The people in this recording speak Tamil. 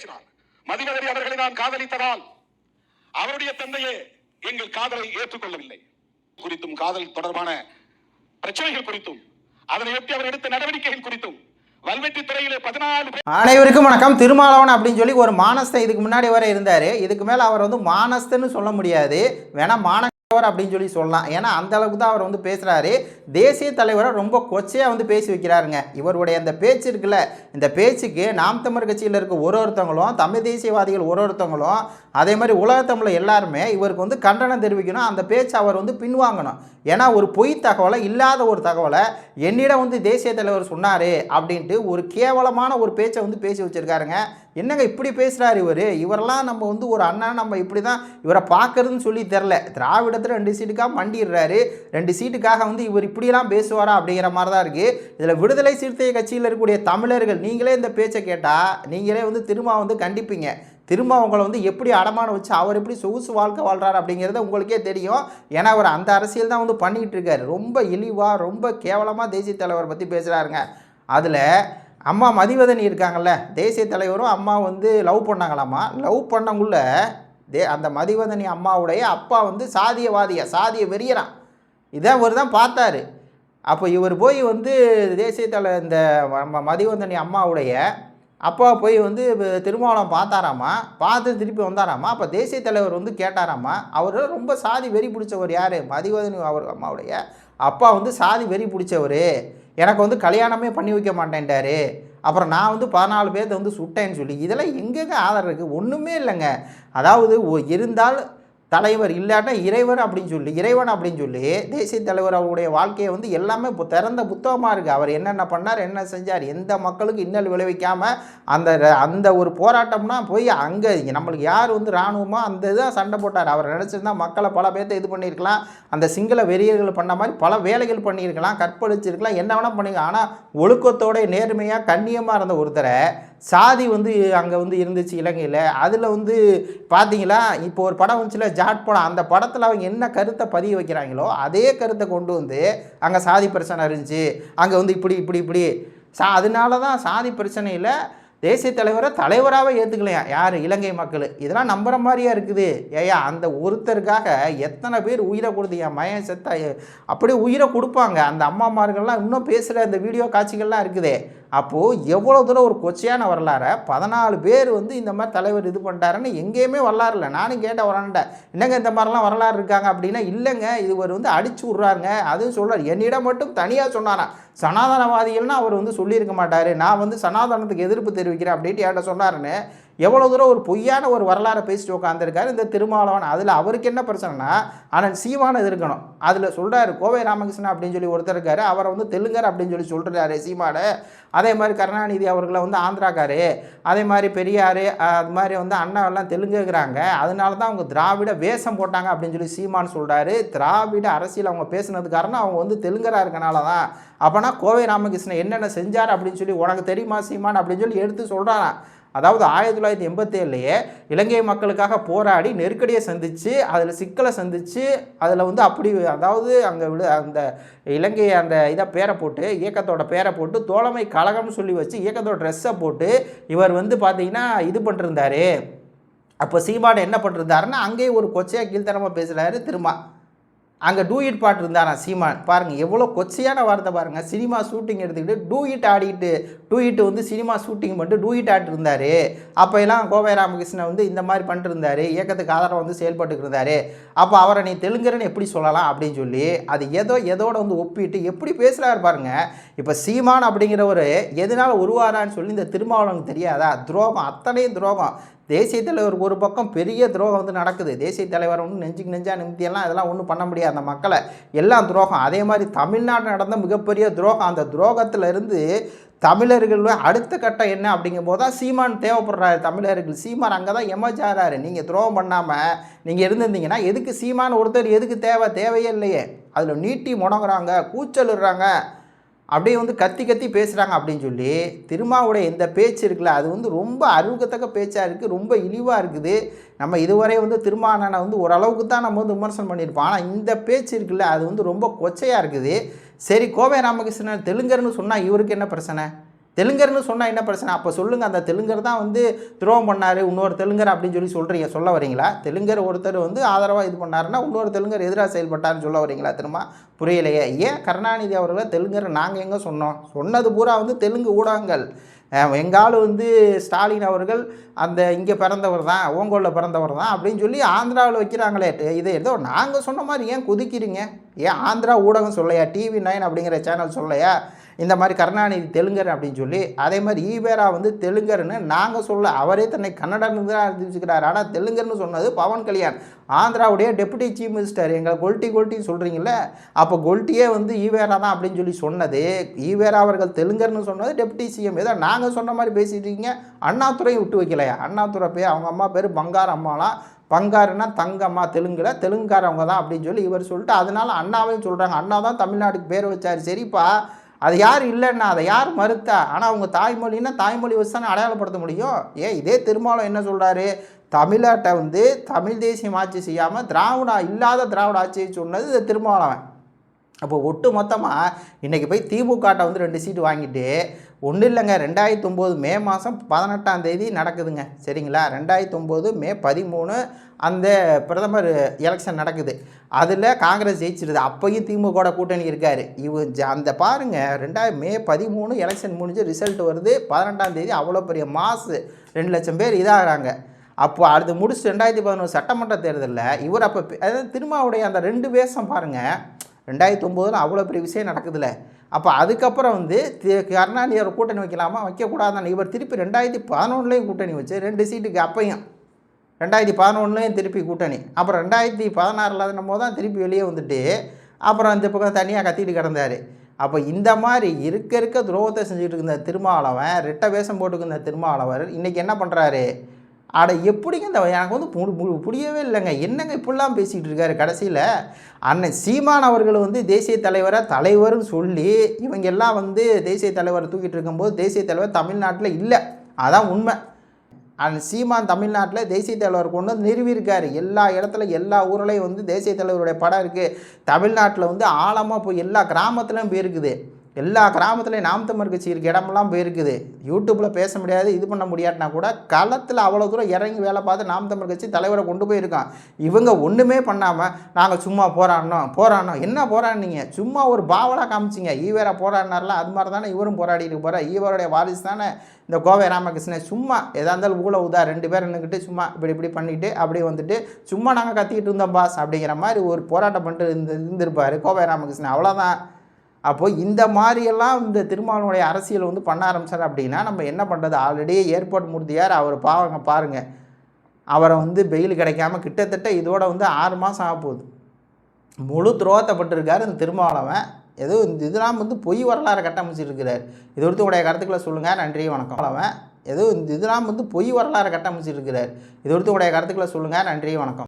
பேசினார். மதிவதரி அவர்களை நான் காதலித்ததால் அவருடைய தந்தையே எங்கள் காதலை ஏற்றுக்கொள்ளவில்லை. குறித்தும் காதல் தொடர்பான பிரச்சனைகள் குறித்தும் அதனை ஒட்டி அவர் எடுத்த நடவடிக்கைகள் குறித்தும் அனைவருக்கும் வணக்கம். திருமாவளவன் அப்படின்னு சொல்லி ஒரு மானஸ்தன் இதுக்கு முன்னாடி வரை இருந்தார். இதுக்கு மேலே அவர் வந்து மானஸ்தன்னு சொல்ல முடியாது. வேணா மான மானவர் அப்படின்னு சொல்லி சொல்லலாம். ஏன்னா அந்த அளவுக்கு தான் அவர் வந்து பேசுகிறாரு தேசிய தலைவரை ரொம்ப கொச்சையாக வந்து பேசி வைக்கிறாருங்க. இவருடைய அந்த பேச்சு இருக்குல்ல இந்த பேச்சுக்கு நாம் தமிழ் கட்சியில் இருக்க ஒரு ஒருத்தவங்களும் தமிழ் தேசியவாதிகள் ஒரு ஒருத்தவங்களும் அதே மாதிரி உலகத்தமிழ் எல்லாருமே இவருக்கு வந்து கண்டனம் தெரிவிக்கணும். அந்த பேச்சு அவர் வந்து பின்வாங்கணும். ஏன்னா ஒரு பொய் தகவலை இல்லாத ஒரு தகவலை என்னிடம் வந்து தேசிய தலைவர் சொன்னார் அப்படின்ட்டு ஒரு கேவலமான ஒரு பேச்சை வந்து பேசி வச்சுருக்காருங்க. என்னங்க இப்படி பேசுகிறாரு இவர்? இவரெல்லாம் நம்ம வந்து ஒரு அண்ணா நம்ம இப்படி தான் இவரை பார்க்கறதுன்னு சொல்லி தெரில திராவிடத்தில் ரெண்டு சீட்டுக்காக மண்டிடுறாரு ரெண்டு சீட்டுக்காக வந்து இவர் இப்படிலாம் பேசுவாரா அப்படிங்கிற மாதிரி தான் இருக்குது இதில் விடுதலை சிறுத்தை கட்சியில் இருக்கக்கூடிய தமிழர்கள் நீங்களே இந்த பேச்சை கேட்டால் நீங்களே வந்து திரும்ப வந்து கண்டிப்பீங்க. திரும்ப அவங்கள வந்து எப்படி அடமானம் வச்சு அவர் எப்படி சொகுசு வாழ்க்கை வாழ்றாரு அப்படிங்கிறது உங்களுக்கே தெரியும். ஏன்னா அவர் அந்த அரசியல் தான் வந்து பண்ணிகிட்டு இருக்காரு. ரொம்ப இழிவாக ரொம்ப கேவலமாக தேசிய தலைவர் பற்றி பேசுகிறாருங்க அதில் அம்மா மதிவதனி இருக்காங்கல்ல தேசிய தலைவரும் அம்மா வந்து லவ் பண்ணாங்களாமா லவ் பண்ணக்குள்ள தே அந்த மதிவதனி அம்மாவுடைய அப்பா வந்து சாதியவாதியா சாதிய வெறியறான் இதான் இவர் தான் பார்த்தாரு. அப்போ இவர் போய் வந்து தேசிய தலை இந்த மதிவதனி அம்மாவுடைய அப்பா போய் வந்து திருமாவளம் பார்த்தாராமா பார்த்து திருப்பி வந்தாராமா அப்போ தேசிய தலைவர் வந்து கேட்டாராமா அவர் ரொம்ப சாதி வெறி பிடிச்சவர் யார்? மதிவதனி அவர் அம்மாவுடைய அப்பா வந்து சாதி வெறி பிடிச்சவர். எனக்கு வந்து கல்யாணமே பண்ணி வைக்க மாட்டேன்ட்டாரு. அப்புறம் நான் வந்து பதினாலு பேர்த்த வந்து சுட்டேன்னு சொல்லி இதெல்லாம் எங்கெங்கே ஆதாரம் இருக்குது ஒன்றுமே இல்லைங்க. அதாவது இருந்தால் தலைவர் இல்லாட்டா இறைவன் அப்படின்னு சொல்லி இறைவன் அப்படின்னு சொல்லி தேசிய தலைவர் அவருடைய வாழ்க்கையை வந்து எல்லாமே இப்போ திறந்த புத்தகமாக இருக்குது அவர் என்னென்ன பண்ணார் என்ன செஞ்சார் எந்த மக்களுக்கு இன்னல் விளைவிக்காமல் அந்த அந்த ஒரு போராட்டம்னா போய் அங்கே நம்மளுக்கு யார் வந்து இராணுவமோ அந்த இதாக சண்டை போட்டார். அவர் நினச்சிருந்தா மக்களை பல பேர்த்த இது பண்ணியிருக்கலாம். அந்த சிங்கள வெறியர்கள் பண்ண மாதிரி பல வேலைகள் பண்ணியிருக்கலாம் கற்பழிச்சிருக்கலாம் என்ன வேணால் பண்ணிக்கலாம் ஆனால் ஒழுக்கத்தோடைய நேர்மையாக கண்ணியமாக இருந்த ஒருத்தரை சாதி வந்து அங்கே வந்து இருந்துச்சு இலங்கையில். அதில் வந்து பார்த்தீங்களா இப்போ ஒரு படம் வந்துச்சுல ஜாட் படம். அந்த படத்தில் அவங்க என்ன கருத்தை பதிய வைக்கிறாங்களோ அதே கருத்தை கொண்டு வந்து அங்கே சாதி பிரச்சனை இருந்துச்சு. அங்கே வந்து இப்படி இப்படி இப்படி. சா அதனால தான் சாதி பிரச்சனையில் தேசிய தலைவரை தலைவராகவே ஏற்றுக்கலையா யார்? இலங்கை மக்கள். இதெல்லாம் நம்புகிற மாதிரியா இருக்குது. ஏயா அந்த ஒருத்தருக்காக எத்தனை பேர் உயிரை கொடுத்து என் மயன் செத்த அப்படியே உயிரை கொடுப்பாங்க. அந்த அம்மாமார்கள்லாம் இன்னும் பேசுகிற அந்த வீடியோ காட்சிகள்லாம் இருக்குதே. அப்போது எவ்வளோ தூரம் ஒரு கொச்சையான வரலாறை பதினாலு பேர் வந்து இந்த மாதிரி தலைவர் இது பண்ணிட்டாருன்னு எங்கேயுமே வரலாறு இல்லை. நானும் கேட்ட வரான்ட்ட என்னங்க இந்த மாதிரிலாம் வரலாறு இருக்காங்க? அப்படின்னா இல்லைங்க இது ஒரு வந்து அடிச்சு விட்றாருங்க. அதுவும் சொல்கிறார் என்னிடம் மட்டும் தனியாக சொன்னாராம் சனாதனவாதிகள்னா அவர் வந்து சொல்லியிருக்க மாட்டார். நான் வந்து சனாதனத்துக்கு எதிர்ப்பு தெரிவிக்கிறேன் அப்படின்ட்டு என்கிட்ட சொன்னாருன்னு எவ்வளோ தூரம் ஒரு பொய்யான ஒரு வரலாறை பேசிட்டு உட்காந்துருக்காரு இந்த திருமாவளவன். அதில் அவருக்கு என்ன பிரச்சனைனா ஆனால் சீமானது இருக்கணும் அதில் சொல்கிறாரு கோவை ராமகிருஷ்ணன் அப்படின்னு சொல்லி ஒருத்தர் இருக்காரு. அவரை வந்து தெலுங்கர் அப்படின்னு சொல்லி சொல்கிறாரு சீமாடு அதே மாதிரி கருணாநிதி அவர்களை வந்து ஆந்திராக்காரு. அதே மாதிரி பெரியார் அது மாதிரி வந்து அண்ணாவெல்லாம் தெலுங்குங்கிறாங்க. அதனால தான் அவங்க திராவிட வேஷம் போட்டாங்க அப்படின்னு சொல்லி சீமான் சொல்கிறாரு திராவிட அரசியல் அவங்க பேசுனது காரணம் அவங்க வந்து தெலுங்கராக இருக்கனால தான் அப்போனா கோவை ராமகிருஷ்ணன் என்னென்ன செஞ்சார் அப்படின்னு சொல்லி உனக்கு தெரியுமா சீமான் அப்படின்னு சொல்லி எடுத்து சொல்கிறாரான் அதாவது ஆயிரத்தி தொள்ளாயிரத்தி எண்பத்தேழுலையே இலங்கை மக்களுக்காக போராடி நெருக்கடியை சந்தித்து அதில் சிக்கலை சந்தித்து அதில் வந்து அப்படி அதாவது அங்கே விழு அந்த இலங்கை அந்த இதை பேரை போட்டு இயக்கத்தோட பேரை போட்டு தோழமை கழகம்னு சொல்லி வச்சு இயக்கத்தோட ட்ரெஸ்ஸை போட்டு இவர் வந்து பார்த்தீங்கன்னா இது பண்ணிருந்தாரு அப்போ சீமான் என்ன பண்ணிருந்தாருன்னா அங்கேயே ஒரு கொச்சையாக கீழ்த்தனமாக பேசுகிறாரு திரும்ப அங்கே டூ இட் பாட்டு இருந்தாராம் சீமான். பாருங்கள் எவ்வளோ கொச்சையான வார்த்தை பாருங்கள் சினிமா ஷூட்டிங் எடுத்துக்கிட்டு டூ இட் ஆடிக்கிட்டு டூ இட் வந்து சினிமா ஷூட்டிங் மட்டும் டூ இட் ஆட் இருந்தார். அப்போ எல்லாம் கோவை ராமகிருஷ்ணன் வந்து இந்த மாதிரி பண்ணிட்டு இயக்கத்துக்கு ஆதரவு வந்து செயல்பட்டுட்டு இருந்தாரு. அப்போ அவரை நீ தெலுங்கரன்னு எப்படி சொல்லலாம் அப்படின்னு சொல்லி அது ஏதோ எதோட வந்து ஒப்பிட்டு எப்படி பேசுகிறாரு பாருங்க. இப்போ சீமான் அப்படிங்கிறவர் எதனால உருவாரான்னு சொல்லி இந்த திருமாவளவனுக்கு தெரியாதா? துரோகம் அத்தனையும் துரோகம். தேசிய தலைவர் ஒரு பக்கம் பெரிய துரோகம் வந்து நடக்குது. தேசிய தலைவர் ஒன்றும் நெஞ்சுக்கு நெஞ்சா நிமித்தியெல்லாம் அதெல்லாம் ஒன்றும் பண்ண முடியாது அந்த மக்களை. எல்லாம் துரோகம். அதே மாதிரி தமிழ்நாட்டில் நடந்த மிகப்பெரிய துரோகம். அந்த துரோகத்திலிருந்து தமிழர்கள் அடுத்த கட்டம் என்ன அப்படிங்கும் போது தான் சீமான் தேவைப்படுறாரு. தமிழர்கள் சீமான் அங்கே தான் எமஜாராரு நீங்கள் துரோகம் பண்ணாமல் நீங்கள் இருந்திருந்தீங்கன்னா எதுக்கு சீமான் ஒருத்தர் எதுக்கு தேவை? தேவையே இல்லையே. அதில் நீட்டி முடங்குறாங்க கூச்சலிடுறாங்க. அப்படியே வந்து கத்தி கத்தி பேசுகிறாங்க அப்படின்னு சொல்லி திருமாவுடைய இந்த பேச்சு இருக்குல்ல அது வந்து ரொம்ப அருகத்தக்க பேச்சாக இருக்குது ரொம்ப இழிவாக இருக்குது. நம்ம இதுவரை வந்து திருமாவளவனை வந்து ஓரளவுக்கு தான் நம்ம வந்து விமர்சனம் பண்ணியிருப்போம். ஆனால் இந்த பேச்சு இருக்குல்ல அது வந்து ரொம்ப கொச்சையாக இருக்குது. சரி கோவை ராமகிருஷ்ணன் தெலுங்கர்னு சொன்னால் இவருக்கு என்ன பிரச்சனை? தெலுங்கர்னு சொன்னால் என்ன பிரச்சனை? அப்போ சொல்லுங்கள் அந்த தெலுங்கர் தான் வந்து துரோகம் பண்ணார் இன்னொரு தெலுங்கர் அப்படின்னு சொல்லி சொல்கிறீங்க சொல்ல வரீங்களா? தெலுங்கர் ஒருத்தர் வந்து ஆதரவாக இது பண்ணாருன்னா இன்னொரு தெலுங்கர் எதிராக செயல்பட்டாருன்னு சொல்ல வரீங்களா திரும்ப புரியலையே. ஏன்? கருணாநிதி அவர்களை தெலுங்கர் நாங்கள் எங்கே சொன்னோம்? சொன்னது பூரா வந்து தெலுங்கு ஊடகங்கள். அஹ் வந்து ஸ்டாலின் அவர்கள் அந்த இங்கே பிறந்தவர் தான் ஓங்கோலில் பிறந்தவர் தான் அப்படின்னு சொல்லி ஆந்திராவில் வைக்கிறாங்களே. இதை ஏதோ நாங்கள் சொன்ன மாதிரி ஏன் குதிக்கிறீங்க? ஏன் ஆந்திரா ஊடகம் சொல்லையா டிவி நைன் அப்படிங்கிற சேனல் சொல்லையா இந்த மாதிரி கருணாநிதி தெலுங்கர் அப்படின்னு சொல்லி அதே மாதிரி ஈவேரா வந்து தெலுங்கர்னு நாங்கள் சொல்ல அவரே தன்னை கன்னடன்னு தான் அறிவிச்சுக்கிறார் ஆனால் தெலுங்கர்னு சொன்னது பவன் கல்யாண். ஆந்திராவுடைய டெபுட்டி சீஃப் மினிஸ்டர் எங்களை கொல்ட்டி கொல்ட்டின்னு சொல்கிறீங்களே அப்போ கொல்ட்டியே வந்து ஈவேரா தான் அப்படின்னு சொல்லி சொன்னது. ஈவேரா அவர்கள் தெலுங்கர்னு சொன்னது டெபுட்டி சிஎம். ஏதோ நாங்கள் சொன்ன மாதிரி பேசிகிட்டு இருக்கீங்க அண்ணாதுரையும் விட்டு வைக்கலையா? அண்ணாதுரை பேர் அவங்க அம்மா பேர் பங்கார் அம்மாலாம் பங்காருன்னா தங்கம்மா தெலுங்குல தெலுங்குக்காரவங்க தான் அப்படின்னு சொல்லி இவர் சொல்லிட்டு அதனால அண்ணாவையும் சொல்கிறாங்க அண்ணா தான் தமிழ்நாட்டுக்கு பேர் வச்சார். சரிப்பா அது யார் இல்லைன்னா அதை யார் மறுத்தா? ஆனால் அவங்க தாய்மொழின்னா தாய்மொழி வச்சு தானே அடையாளப்படுத்த முடியும்? ஏன் இதே திருமாவளம் என்ன சொல்கிறாரு தமிழாட்டை வந்து தமிழ் தேசியம் ஆட்சி செய்யாமல் திராவிடா இல்லாத திராவிட ஆட்சியை சொன்னது இது திருமாவளவன். அப்போ ஒட்டு மொத்தமாக இன்றைக்கி போய் திமுகட்டை வந்து ரெண்டு சீட்டு வாங்கிட்டு ஒன்றும் இல்லைங்க ரெண்டாயிரத்தி ஒம்பது மே மாதம் பதினெட்டாம் தேதி நடக்குதுங்க. சரிங்களா? ரெண்டாயிரத்தி ஒம்பது மே பதிமூணு அந்த பிரதமர் எலெக்ஷன் நடக்குது. அதில் காங்கிரஸ் ஜெயிச்சிருது. அப்பையும் திமுக கூட்டணி இருக்கார். இவ ஜ- அந்த பாருங்கள் ரெண்டாயிரம் மே பதிமூணு எலெக்ஷன் முடிஞ்சு ரிசல்ட் வருது. பதினெண்டாம் தேதி அவ்வளோ பெரிய மாசு ரெண்டு லட்சம் பேர் இதாகிறாங்க. அப்போ அடுத்து முடிச்சு ரெண்டாயிரத்தி பதினொன்று சட்டமன்ற தேர்தலில் இவர் அப்போ அதாவது திருமாவுடைய அந்த ரெண்டு வேஷம் பாருங்கள் ரெண்டாயிரத்தி ஒம்போதில் அவ்வளோ பெரிய விஷயம் நடக்குதுல்ல அப்போ அதுக்கப்புறம் வந்து கருணாநிதி அவர் கூட்டணி வைக்கலாமா? வைக்கக்கூடாதுன்னு இவர் திருப்பி ரெண்டாயிரத்தி பதினொன்றுலேயும் கூட்டணி வச்சு ரெண்டு சீட்டுக்கு அப்பையும் ரெண்டாயிரத்தி பதினொன்றுலையும் திருப்பி கூட்டணி. அப்புறம் ரெண்டாயிரத்தி பதினாறில் நம்ம தான் திருப்பி வெளியே வந்துட்டு அப்புறம் இந்த பக்கம் தனியாக கத்திட்டு கிடந்தார். அப்போ இந்த மாதிரி இருக்க இருக்க துரோகத்தை செஞ்சுட்டு இருந்த திருமாவளவன் ரெட்டை வேஷம் போட்டுக்கிற திருமாவளவர் இன்றைக்கி என்ன பண்ணுறாரு அட எப்படிங்க இந்த எனக்கு வந்து புரியவே இல்லைங்க. என்னங்க இப்படிலாம் பேசிக்கிட்டு இருக்காரு கடைசியில்? அண்ணன் சீமான் அவர்கள் வந்து தேசிய தலைவரை தலைவர்னு சொல்லி இவங்க எல்லாம் வந்து தேசிய தலைவரை தூக்கிட்டு இருக்கும்போது தேசிய தலைவர் தமிழ்நாட்டில் இல்லை. அதான் உண்மை. அந்த சீமான் தமிழ்நாட்டில் தேசிய தலைவர் கொண்டு வந்து நிறுவியிருக்காரு. எல்லா இடத்துல எல்லா ஊர்லேயும் வந்து தேசிய தலைவருடைய படம் இருக்குது தமிழ்நாட்டில் வந்து ஆழமாக போய் எல்லா கிராமத்துலையும் போயிருக்குது. எல்லா கிராமத்துலேயும் நாம் தமிழ் கட்சி இடமெல்லாம் போயிருக்குது. யூடியூப்பில் பேச முடியாது இது பண்ண முடியாட்டினா கூட களத்தில் அவ்வளோ தூரம் இறங்கி வேலை பார்த்து நாம் தமிழ் கட்சி தலைவரை கொண்டு போயிருக்கான். இவங்க ஒன்றுமே பண்ணாமல் நாங்கள் சும்மா போராடினோம் போராடினோம். என்ன போராடினீங்க? சும்மா ஒரு பாவலாக காமிச்சிங்க. ஈவேரா போராடினார்ல அது மாதிரி தானே இவரும் போராடிட்டு போகிறார் ஈவருடைய வாரிசு தானே இந்த கோவை ராமகிருஷ்ணன் சும்மா எதா இருந்தாலும் ஊழ உதா ரெண்டு பேர் நின்றுக்கிட்டு சும்மா இப்படி இப்படி பண்ணிவிட்டு அப்படியே வந்துட்டு சும்மா நாங்கள் கத்திக்கிட்டு இருந்தோம் பாஸ் அப்படிங்கிற மாதிரி ஒரு போராட்டம் பண்ணிட்டு இருந்து இருந்திருப்பார் கோவை ராமகிருஷ்ணன். அவ்வளோதான் அப்போது இந்த மாதிரியெல்லாம் இந்த திருமாவளவனுடைய அரசியல் வந்து பண்ண ஆரம்பித்தார் அப்படின்னா நம்ம என்ன பண்ணுறது ஆல்ரெடி ஏர்போர்ட் மூர்த்தியார் அவர் பாவங்க பாருங்கள் அவரை வந்து பெயில் கிடைக்காம கிட்டத்தட்ட இதோட வந்து ஆறு மாதம் ஆக போகுது. முழு துரோகத்தைப்பட்டிருக்காரு இந்த திருமாவளவன். ஏதோ இந்த இதெல்லாம் வந்து பொய் வரலாறு கட்டமைச்சிருக்கிறார் இது ஒருத்தர் உடைய கருத்துக்களை சொல்லுங்கள் நன்றி வணக்கம். அவன் ஏதோ இந்த இதெல்லாம் வந்து பொய் வரலாறு கட்டமைச்சிருக்கிறார் இது ஒருத்தர் உடைய கருத்துக்களை சொல்லுங்கள் நன்றி வணக்கம்.